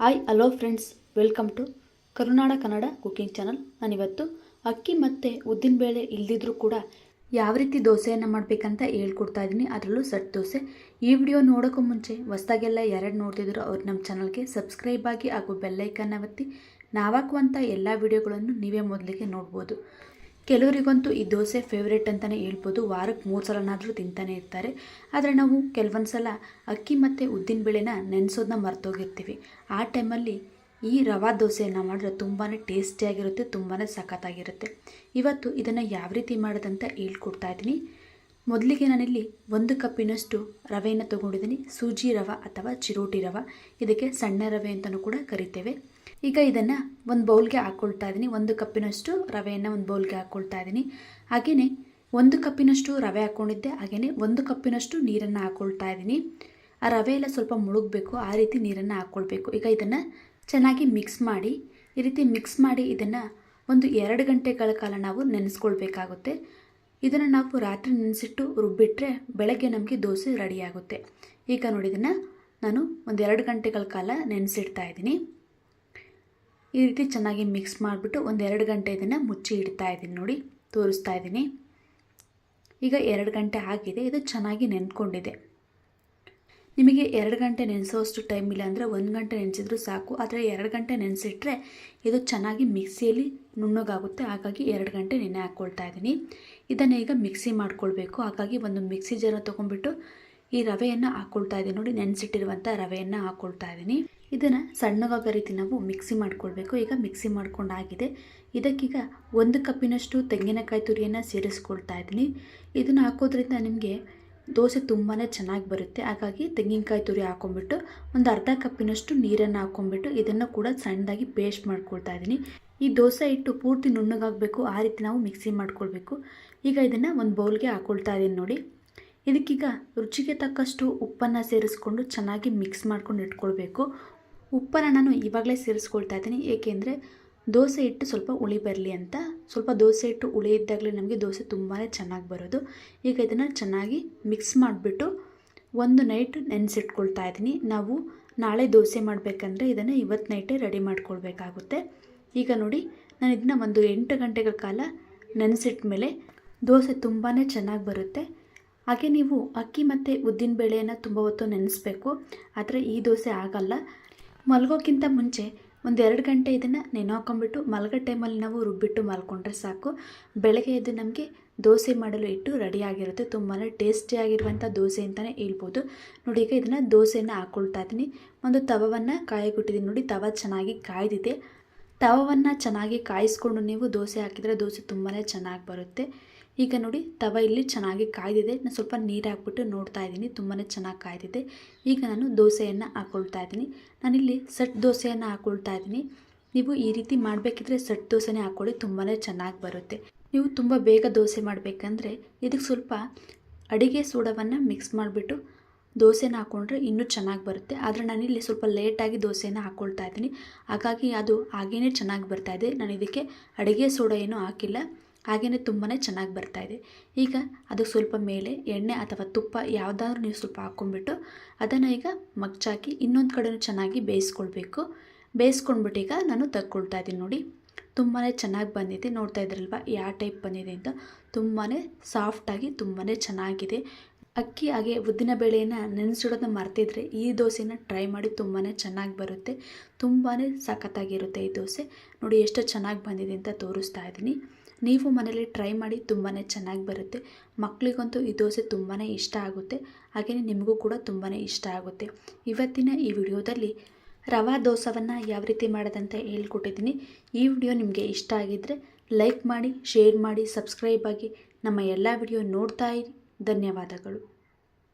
Hi hello friends welcome to Karunada Kannada cooking channel ನಾನಿವತ್ತು ಅಕ್ಕಿ ಮತ್ತು ಉದ್ದಿನಬೇಳೆ ಇಲ್ದಿದ್ರೂ ಕೂಡ ಯಾವ ರೀತಿ ದೋಸೆಯನ್ನು ಮಾಡಬೇಕಂತ ಹೇಳ್ಕೊಡ್ತಾ ಇದ್ದೀನಿ ಅದರಲ್ಲೂ ಸಟ್ ದೋಸೆ. ಈ ವಿಡಿಯೋ ನೋಡೋಕ್ಕೂ ಮುಂಚೆ ಹೊಸದಾಗೆಲ್ಲ ಯಾರ್ಯಾರು ನೋಡ್ತಿದ್ರು ಅವ್ರು ನಮ್ಮ ಚಾನಲ್ಗೆ ಸಬ್ಸ್ಕ್ರೈಬ್ ಆಗಿ ಹಾಗೂ ಬೆಲ್ಲೈಕನ್ನ ಒತ್ತಿ ನಾವಾಕುವಂಥ ಎಲ್ಲ ವಿಡಿಯೋಗಳನ್ನು ನೀವೇ ಮೊದಲಿಗೆ ನೋಡ್ಬೋದು. ಕೆಲವರಿಗಂತೂ ಈ ದೋಸೆ ಫೇವ್ರೇಟ್ ಅಂತಲೇ ಹೇಳ್ಬೋದು. ವಾರಕ್ಕೆ ಮೂರು ಸಲನಾದರೂ ತಿಂತಾನೆ ಇರ್ತಾರೆ. ಆದರೆ ನಾವು ಕೆಲವೊಂದು ಸಲ ಅಕ್ಕಿ ಮತ್ತು ಉದ್ದಿನ ಬೇಳೆನ ನೆನೆಸೋದನ್ನ ಮರ್ತೋಗಿರ್ತೀವಿ. ಆ ಟೈಮಲ್ಲಿ ಈ ರವಾ ದೋಸೆಯನ್ನು ಮಾಡಿದ್ರೆ ತುಂಬಾ ಟೇಸ್ಟಿಯಾಗಿರುತ್ತೆ ತುಂಬಾ ಸಖತ್ತಾಗಿರುತ್ತೆ. ಇವತ್ತು ಇದನ್ನು ಯಾವ ರೀತಿ ಮಾಡೋದಂತ ಹೇಳ್ಕೊಡ್ತಾ ಇದ್ದೀನಿ. ಮೊದಲಿಗೆ ನಾನಿಲ್ಲಿ ಒಂದು ಕಪ್ಪಿನಷ್ಟು ರವೆಯನ್ನು ತೊಗೊಂಡಿದ್ದೀನಿ. ಸೂಜಿ ರವೆ ಅಥವಾ ಚಿರೋಟಿ ರವೆ. ಇದಕ್ಕೆ ಸಣ್ಣ ರವೆ ಅಂತಲೂ ಕೂಡ ಕರಿತೇವೆ. ಈಗ ಇದನ್ನು ಒಂದು ಬೌಲ್ಗೆ ಹಾಕ್ಕೊಳ್ತಾ ಇದ್ದೀನಿ ಒಂದು ಕಪ್ಪಿನಷ್ಟು ರವೆಯನ್ನು ಒಂದು ಬೌಲ್ಗೆ ಹಾಕ್ಕೊಳ್ತಾ ಇದ್ದೀನಿ ಹಾಗೆಯೇ ಒಂದು ಕಪ್ಪಿನಷ್ಟು ರವೆ ಹಾಕ್ಕೊಂಡಿದ್ದೆ ಹಾಗೆಯೇ ಒಂದು ಕಪ್ಪಿನಷ್ಟು ನೀರನ್ನು ಹಾಕ್ಕೊಳ್ತಾ ಇದ್ದೀನಿ ಆ ರವೆ ಎಲ್ಲ ಸ್ವಲ್ಪ ಮುಳುಗಬೇಕು. ಆ ರೀತಿ ನೀರನ್ನು ಹಾಕ್ಕೊಳ್ಬೇಕು ಈಗ ಇದನ್ನು ಚೆನ್ನಾಗಿ ಮಿಕ್ಸ್ ಮಾಡಿ, ಈ ರೀತಿ ಮಿಕ್ಸ್ ಮಾಡಿ ಇದನ್ನು ಒಂದು ಎರಡು ಗಂಟೆಗಳ ಕಾಲ ನಾವು ನೆನೆಸ್ಕೊಳ್ಬೇಕಾಗುತ್ತೆ. ಇದನ್ನು ನಾವು ರಾತ್ರಿ ನೆನೆಸಿಟ್ಟು ರುಬ್ಬಿಟ್ರೆ ಬೆಳಗ್ಗೆ ನಮಗೆ ದೋಸೆ ರೆಡಿಯಾಗುತ್ತೆ ಈಗ ನೋಡಿದನ್ನು ನಾನು ಒಂದು ಎರಡು ಗಂಟೆಗಳ ಕಾಲ ನೆನೆಸಿಡ್ತಾ ಇದ್ದೀನಿ ಈ ರೀತಿ ಚೆನ್ನಾಗಿ ಮಿಕ್ಸ್ ಮಾಡಿಬಿಟ್ಟು ಒಂದು ಎರಡು ಗಂಟೆ ಇದನ್ನು ಮುಚ್ಚಿ ಇಡ್ತಾ ಇದ್ದೀನಿ ನೋಡಿ, ತೋರಿಸ್ತಾ ಇದ್ದೀನಿ. ಈಗ ಎರಡು ಗಂಟೆ ಆಗಿದೆ, ಇದು ಚೆನ್ನಾಗಿ ನೆನ್ಕೊಂಡಿದೆ. ನಿಮಗೆ ಎರಡು ಗಂಟೆ ನೆನೆಸೋಷ್ಟು ಟೈಮ್ ಇಲ್ಲ ಅಂದರೆ ಒಂದು ಗಂಟೆ ನೆನೆಸಿದ್ರು ಸಾಕು, ಆದರೆ ಎರಡು ಗಂಟೆ ನೆನೆಸಿಟ್ರೆ ಇದು ಚೆನ್ನಾಗಿ ಮಿಕ್ಸಿಯಲ್ಲಿ ನುಣ್ಣಗಾಗುತ್ತೆ, ಹಾಗಾಗಿ ಎರಡು ಗಂಟೆ ನೆನೆ ಹಾಕ್ಕೊಳ್ತಾ ಇದ್ದೀನಿ. ಇದನ್ನು ಈಗ ಮಿಕ್ಸಿ ಮಾಡ್ಕೊಳ್ಬೇಕು, ಹಾಗಾಗಿ ಒಂದು ಮಿಕ್ಸಿ ಜನ ತೊಗೊಂಡ್ಬಿಟ್ಟು ಈ ರವೆಯನ್ನು ಹಾಕ್ಕೊಳ್ತಾ ಇದ್ದೀನಿ. ನೋಡಿ ನೆನೆಸಿಟ್ಟಿರುವಂಥ ರವೆಯನ್ನು ಹಾಕ್ಕೊಳ್ತಾ ಇದ್ದೀನಿ. ಇದನ್ನು ಸಣ್ಣಗಾಗೋ ರೀತಿ ನಾವು ಮಿಕ್ಸಿ ಮಾಡಿಕೊಳ್ಬೇಕು. ಈಗ ಮಿಕ್ಸಿ ಮಾಡ್ಕೊಂಡಾಗಿದೆ. ಇದಕ್ಕೀಗ ಒಂದು ಕಪ್ಪಿನಷ್ಟು ತೆಂಗಿನಕಾಯಿ ತುರಿಯನ್ನು ಸೇರಿಸ್ಕೊಳ್ತಾ ಇದ್ದೀನಿ. ಇದನ್ನು ಹಾಕೋದ್ರಿಂದ ನಿಮಗೆ ದೋಸೆ ತುಂಬಾ ಚೆನ್ನಾಗಿ ಬರುತ್ತೆ. ಹಾಗಾಗಿ ತೆಂಗಿನಕಾಯಿ ತುರಿ ಹಾಕೊಂಡ್ಬಿಟ್ಟು ಒಂದು ಅರ್ಧ ಕಪ್ಪಿನಷ್ಟು ನೀರನ್ನು ಹಾಕೊಂಡ್ಬಿಟ್ಟು ಇದನ್ನು ಕೂಡ ಸಣ್ಣದಾಗಿ ಪೇಸ್ಟ್ ಮಾಡ್ಕೊಳ್ತಾ ಇದ್ದೀನಿ. ಈ ದೋಸೆ ಇಟ್ಟು ಪೂರ್ತಿ ನುಣ್ಣಗಾಗಬೇಕು. ಆ ರೀತಿ ನಾವು ಮಿಕ್ಸಿ ಮಾಡ್ಕೊಳ್ಬೇಕು. ಈಗ ಇದನ್ನು ಒಂದು ಬೌಲ್ಗೆ ಹಾಕ್ಕೊಳ್ತಾ ಇದ್ದೀನಿ ನೋಡಿ. ಇದಕ್ಕೀಗ ರುಚಿಗೆ ತಕ್ಕಷ್ಟು ಉಪ್ಪನ್ನು ಸೇರಿಸ್ಕೊಂಡು ಚೆನ್ನಾಗಿ ಮಿಕ್ಸ್ ಮಾಡ್ಕೊಂಡು ಇಟ್ಕೊಳ್ಬೇಕು. ಉಪ್ಪನ್ನು ನಾನು ಇವಾಗಲೇ ಸೇರಿಸ್ಕೊಳ್ತಾ ಇದ್ದೀನಿ. ಏಕೆಂದರೆ ದೋಸೆ ಹಿಟ್ಟು ಸ್ವಲ್ಪ ಉಳಿ ಬರಲಿ ಅಂತ. ಸ್ವಲ್ಪ ದೋಸೆ ಹಿಟ್ಟು ಉಳಿ ಇದ್ದಾಗಲೇ ನಮಗೆ ದೋಸೆ ತುಂಬಾ ಚೆನ್ನಾಗಿ ಬರೋದು. ಈಗ ಇದನ್ನು ಚೆನ್ನಾಗಿ ಮಿಕ್ಸ್ ಮಾಡಿಬಿಟ್ಟು ಒಂದು ನೈಟ್ ನೆನೆಸಿಟ್ಕೊಳ್ತಾ ಇದ್ದೀನಿ. ನಾವು ನಾಳೆ ದೋಸೆ ಮಾಡಬೇಕಂದ್ರೆ ಇದನ್ನು ಇವತ್ತು ನೈಟೇ ರೆಡಿ ಮಾಡ್ಕೊಳ್ಬೇಕಾಗುತ್ತೆ. ಈಗ ನೋಡಿ, ನಾನು ಇದನ್ನ ಒಂದು ಎಂಟು ಗಂಟೆಗಳ ಕಾಲ ನೆನೆಸಿಟ್ಮೇಲೆ ದೋಸೆ ತುಂಬಾ ಚೆನ್ನಾಗಿ ಬರುತ್ತೆ. ಹಾಗೆ ನೀವು ಅಕ್ಕಿ ಮತ್ತು ಉದ್ದಿನ ಬೇಳೆಯನ್ನು ತುಂಬ ಹೊತ್ತು ನೆನೆಸ್ಬೇಕು. ಆದರೆ ಈ ದೋಸೆ ಆಗಲ್ಲ. ಮಲಗೋಕ್ಕಿಂತ ಮುಂಚೆ ಒಂದು ಎರಡು ಗಂಟೆ ಇದನ್ನು ನೆನೆ ಹಾಕೊಂಡ್ಬಿಟ್ಟು ಮಲಗೋ ಟೈಮಲ್ಲಿ ನಾವು ರುಬ್ಬಿಟ್ಟು ಮಲ್ಕೊಂಡ್ರೆ ಸಾಕು. ಬೆಳಗ್ಗೆ ಎದ್ದು ನಮಗೆ ದೋಸೆ ಮಾಡಲು ಇಟ್ಟು ರೆಡಿಯಾಗಿರುತ್ತೆ ತುಂಬಾ ಟೇಸ್ಟಿಯಾಗಿರುವಂಥ ದೋಸೆ ಅಂತಲೇ ಹೇಳ್ಬೋದು. ನೋಡಿ, ಈಗ ಇದನ್ನು ದೋಸೆಯನ್ನು ಹಾಕ್ಕೊಳ್ತಾ ಇದ್ದೀನಿ. ಒಂದು ತವವನ್ನು ಕಾಯಿಕೊಟ್ಟಿದ್ದೀನಿ ನೋಡಿ, ತವ ಚೆನ್ನಾಗಿ ಕಾಯ್ದಿದೆ. ತವವನ್ನು ಚೆನ್ನಾಗಿ ಕಾಯಿಸ್ಕೊಂಡು ನೀವು ದೋಸೆ ಹಾಕಿದರೆ ದೋಸೆ ತುಂಬಾ ಚೆನ್ನಾಗಿ ಬರುತ್ತೆ. ಈಗ ನೋಡಿ, ತವ ಇಲ್ಲಿ ಚೆನ್ನಾಗಿ ಕಾಯ್ದಿದೆ. ನಾನು ಸ್ವಲ್ಪ ನೀರು ಹಾಕ್ಬಿಟ್ಟು ನೋಡ್ತಾ ಇದ್ದೀನಿ. ತುಂಬಾ ಚೆನ್ನಾಗಿ ಕಾಯ್ದಿದೆ. ಈಗ ನಾನು ದೋಸೆಯನ್ನು ಹಾಕ್ಕೊಳ್ತಾ ಇದ್ದೀನಿ. ನಾನಿಲ್ಲಿ ಸಟ್ ದೋಸೆಯನ್ನು ಹಾಕ್ಕೊಳ್ತಾ ಇದ್ದೀನಿ. ನೀವು ಈ ರೀತಿ ಮಾಡಬೇಕಿದ್ರೆ ಸಟ್ ದೋಸೆನೇ ಹಾಕ್ಕೊಳ್ಳಿ. ತುಂಬಾ ಚೆನ್ನಾಗಿ ಬರುತ್ತೆ. ನೀವು ತುಂಬ ಬೇಗ ದೋಸೆ ಮಾಡಬೇಕಂದ್ರೆ ಇದಕ್ಕೆ ಸ್ವಲ್ಪ ಅಡಿಗೆ ಸೋಡವನ್ನು ಮಿಕ್ಸ್ ಮಾಡಿಬಿಟ್ಟು ದೋಸೆನ ಹಾಕ್ಕೊಂಡ್ರೆ ಇನ್ನೂ ಚೆನ್ನಾಗಿ ಬರುತ್ತೆ. ಆದರೆ ನಾನಿಲ್ಲಿ ಸ್ವಲ್ಪ ಲೇಟಾಗಿ ದೋಸೆನ ಹಾಕ್ಕೊಳ್ತಾ ಇದ್ದೀನಿ. ಹಾಗಾಗಿ ಅದು ಹಾಗೇ ಚೆನ್ನಾಗಿ ಬರ್ತಾಯಿದೆ ನಾನು ಇದಕ್ಕೆ ಅಡುಗೆ ಸೋಡ ಏನೂ ಹಾಕಿಲ್ಲ. ಹಾಗೆಯೇ ತುಂಬಾ ಚೆನ್ನಾಗಿ ಬರ್ತಾಯಿದೆ ಈಗ ಅದು ಸ್ವಲ್ಪ ಮೇಲೆ ಎಣ್ಣೆ ಅಥವಾ ತುಪ್ಪ ಯಾವುದಾದ್ರೂ ನೀವು ಸ್ವಲ್ಪ ಹಾಕ್ಕೊಂಡ್ಬಿಟ್ಟು ಅದನ್ನು ಈಗ ಮಗ್ಚಾಕಿ ಇನ್ನೊಂದು ಕಡೆನೂ ಚೆನ್ನಾಗಿ ಬೇಯಿಸ್ಕೊಳ್ಬೇಕು. ಬೇಯಿಸ್ಕೊಂಡ್ಬಿಟ್ಟು ಈಗ ನಾನು ತಗೊಳ್ತಾ ಇದ್ದೀನಿ ನೋಡಿ. ತುಂಬಾ ಚೆನ್ನಾಗಿ ಬಂದಿದೆ. ನೋಡ್ತಾ ಇದ್ರಲ್ವ? ಯಾವ ಟೈಪ್ ಬಂದಿದೆ ಅಂತ. ತುಂಬಾ ಸಾಫ್ಟಾಗಿ ತುಂಬಾ ಚೆನ್ನಾಗಿದೆ. ಅಕ್ಕಿ ಹಾಗೆ ಉದ್ದಿನ ಬೇಳೆಯನ್ನು ನೆನೆಸಿಡೋದನ್ನ ಮರ್ತಿದ್ರೆ ಈ ದೋಸೆನ ಟ್ರೈ ಮಾಡಿ ತುಂಬಾ ಚೆನ್ನಾಗಿ ಬರುತ್ತೆ. ತುಂಬಾ ಸಖತ್ತಾಗಿರುತ್ತೆ ಈ ದೋಸೆ. ನೋಡಿ, ಎಷ್ಟು ಚೆನ್ನಾಗಿ ಬಂದಿದೆ ಅಂತ ತೋರಿಸ್ತಾ ಇದ್ದೀನಿ. ನೀವು ಮನೇಲಿ ಟ್ರೈ ಮಾಡಿ ತುಂಬಾ ಚೆನ್ನಾಗಿ ಬರುತ್ತೆ. ಮಕ್ಕಳಿಗಂತೂ ಈ ದೋಸೆ ತುಂಬಾ ಇಷ್ಟ ಆಗುತ್ತೆ. ಹಾಗೆಯೇ ನಿಮಗೂ ಕೂಡ ತುಂಬಾ ಇಷ್ಟ ಆಗುತ್ತೆ. ಇವತ್ತಿನ ಈ ವಿಡಿಯೋದಲ್ಲಿ ರವಾ ದೋಸವನ್ನು ಯಾವ ರೀತಿ ಮಾಡೋದಂತ ಹೇಳ್ಕೊಟ್ಟಿದ್ದೀನಿ. ಈ ವಿಡಿಯೋ ನಿಮಗೆ ಇಷ್ಟ ಆಗಿದ್ದರೆ ಲೈಕ್ ಮಾಡಿ ಶೇರ್ ಮಾಡಿ ಸಬ್ಸ್ಕ್ರೈಬ್ ಆಗಿ ನಮ್ಮ ಎಲ್ಲ ವಿಡಿಯೋ ನೋಡ್ತಾ ಇರಿ. ಧನ್ಯವಾದಗಳು.